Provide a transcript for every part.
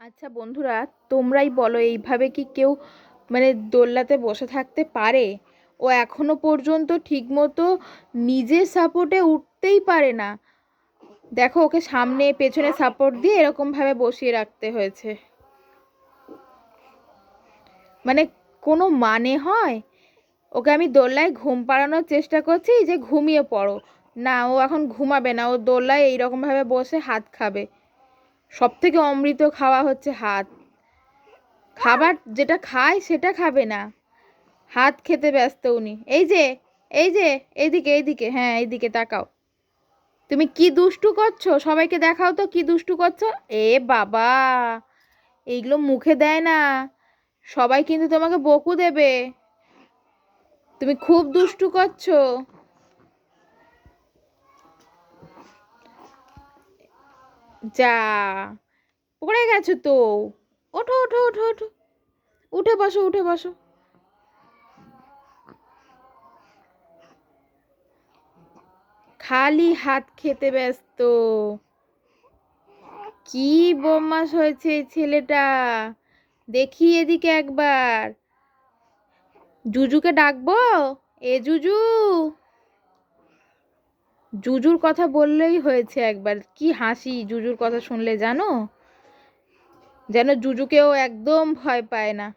আচ্ছা বন্ধুরা, তোমরাই বলো এইভাবে কি কেউ মানে দোলনাতে বসে থাকতে পারে? ও এখনও পর্যন্ত ঠিকমতো নিজের সাপোর্টে উঠতেই পারে না। দেখো, ওকে সামনে, পেছনে সাপোর্ট দিয়ে এরকমভাবে বসিয়ে রাখতে হয়েছে। মানে কোনো মানে হয়? ওকে আমি দোলনায় ঘুম পাড়ানোর চেষ্টা করছি যে ঘুমিয়ে পড়ো। না, ও এখন ঘুমাবে না। ও দোলনায় এইরকমভাবে বসে হাত খাবে। সব থেকে অমৃত খাওয়া হচ্ছে হাত। খাবার যেটা খায় সেটা খাবে না। হাত খেতে ব্যস্ত উনি। এই যে এই যে, এইদিকে এইদিকে হ্যাঁ এইদিকে তাকাও। তুমি কি দুষ্টু করছ? সবাইকে দেখাও তো কি দুষ্টু করছ। এ বাবা, এইগুলো মুখে দেয় না। সবাই কিন্তু তোমাকে বকু দেবে। তুমি খুব দুষ্টু করছ। যা। পড়ে গেছো তো? ওঠো ওঠো ওঠো ওঠো। উঠে বসো উঠে বসো। খালি হাত খেতে ব্যস্ত। কি বদমাস হয়েছে ছেলেটা? দেখি এদিকে একবার। জুজুকে ডাকবো? এ জুজু। জুজুর কথা বললেই হয়েছে একবার। কি হাসি জুজুর কথা শুনলে জানো? যেন জুজুকেও একদম ভয় পায় না।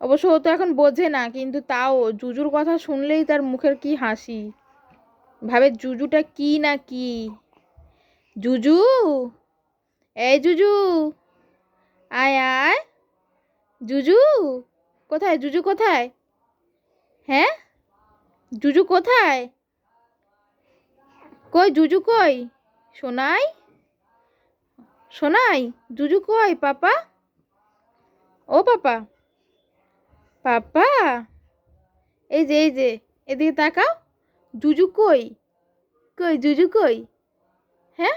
অবশ্য ও তো এখন বোঝে না, কিন্তু তাও জুজুর কথা শুনলেই তার মুখের কি হাসি। ভাবে জুজুটা কি না কি? জুজু? এই জুজু? আয় আয়। জুজু? কোথায়? জুজু কোথায়? হ্যাঁ? জুজু কোথায়? কই, জুজু কই? সোনাই? সোনাই, জুজু কই, পাপা? ও পাপা। পাপা? এই যে এই যে, এদিকে তাকাও। জুজু কই? কই, জুজু কই? হ্যাঁ?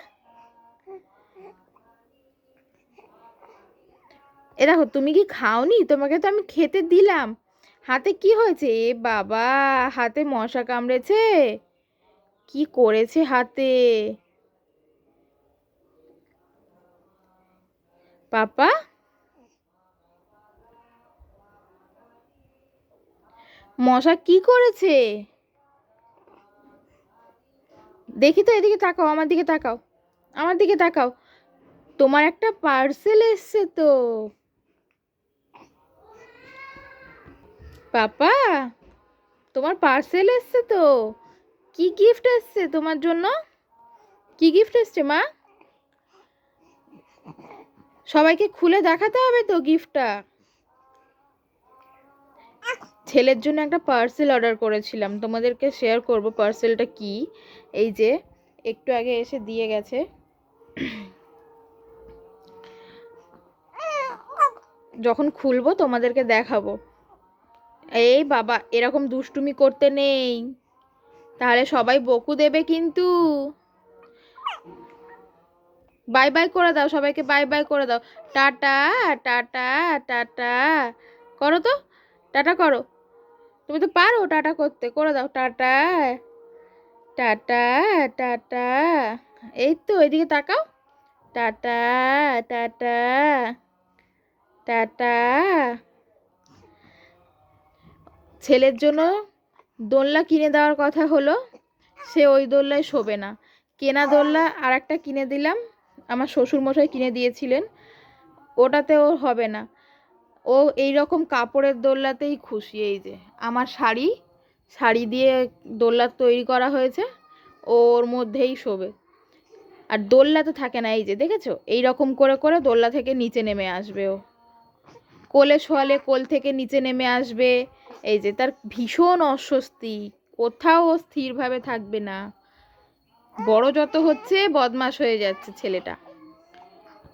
এ দেখো, তুমি কি খাওনি? তোমাকে তো আমি খেতে দিলাম। হাতে কি হয়েছে? এ বাবা, হাতে মশা কামড়েছে। কি করেছে হাতে? পাপা? মশা কি করেছে? দেখি তো, এদিকে তাকাও, আমার দিকে তাকাও, আমার দিকে তাকাও। তোমার একটা পার্সেল এসছে তো। পাপা, তোমার পার্সেল এসছে তো। কি গিফট এসছে তোমার জন্য? কি গিফট এসছে, মা? সবাইকে খুলে দেখাতে হবে তো গিফটটা ছেলের জন্য একটা পার্সেল অর্ডার করেছিলাম। তোমাদেরকে শেয়ার করব পার্সেলটা কি? এই যে, একটু আগে এসে দিয়ে গেছে। যখন খুলবো তোমাদেরকে দেখাবো। এই বাবা, এরকম দুষ্টুমি করতে নেই। তাহলে সবাই বকু দেবে কিন্তু। বাই বাই করে দাও, সবাইকে বাই বাই করে দাও। Tata tata tata. করো তো, টাটা করো। তুমি তো পারো টাটা করতে, করে দাও। Tata tata tata. এই তো, এদিকে তাকাও। Tata tata tata. ছেলের জন্য দোলনা কিনে দেওয়ার কথা হলো, সে ওই দোলনায় শোবে না। কেনা দোলনা আর একটা কিনে দিলাম, আমার শ্বশুরমশাই কিনে দিয়েছিলেন, ওটাতে ওর হবে না। ও এই রকম কাপড়ের দোলনাতেই খুশি, এই যে। আমার শাড়ি শাড়ি দিয়ে দোলনা তৈরি করা হয়েছে ওর মধ্যেই শোবে। আর দোলনা তো থাকে না, এই যে, দেখেছ? এই রকম করে করে দোলনা থেকে নিচে নেমে আসবে ও। কোলে শোয়ালে কোল থেকে নিচে নেমে আসবে এই যে তার ভীষণ অস্বস্তি, কোথাও স্থিরভাবে থাকবে না। বড় যত হচ্ছে বদমাস হয়ে যাচ্ছে ছেলেটা।